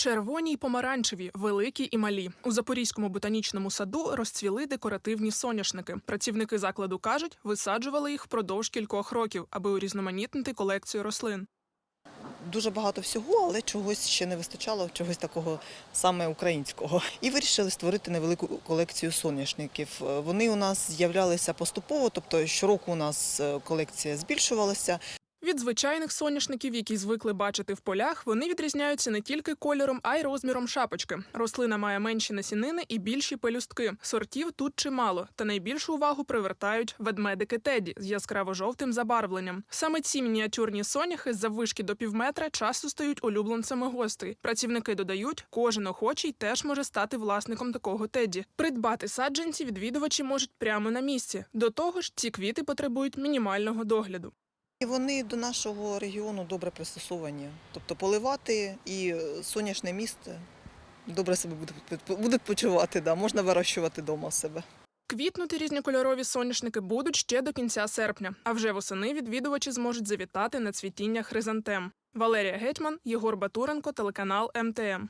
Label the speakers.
Speaker 1: Червоні й помаранчеві, великі і малі. У Запорізькому ботанічному саду розцвіли декоративні соняшники. Працівники закладу кажуть, висаджували їх впродовж кількох років, аби урізноманітнити колекцію рослин.
Speaker 2: Дуже багато всього, але чогось ще не вистачало, чогось такого саме українського. І вирішили створити невелику колекцію соняшників. Е, Вони у нас з'являлися поступово, тобто щороку у нас е, колекція збільшувалася.
Speaker 1: Від звичайних соняшників, які звикли бачити в полях, вони відрізняються не тільки кольором, а й розміром шапочки. Рослина має менші насінини і більші пелюстки. Сортів тут чимало, та найбільшу увагу привертають ведмедики теді з яскраво-жовтим забарвленням. Саме ці мініатюрні соняхи з заввишки до півметра часто стають улюбленцями гостей. Працівники додають, кожен охочий теж може стати власником такого теді. Придбати саджанці відвідувачі можуть прямо на місці. До того ж, ці квіти потребують мінімального догляду.
Speaker 2: І вони до нашого регіону добре пристосовані. Тобто поливати і е, соняшне місце добре себе буде- почувати, да. можна вирощувати вдома себе.
Speaker 1: Квітнути різнокольорові соняшники будуть ще до кінця серпня, а вже восени відвідувачі зможуть завітати на цвітіння хризантем. Валерія Гетьман, Єгор Батуренко, телеканал МТМ.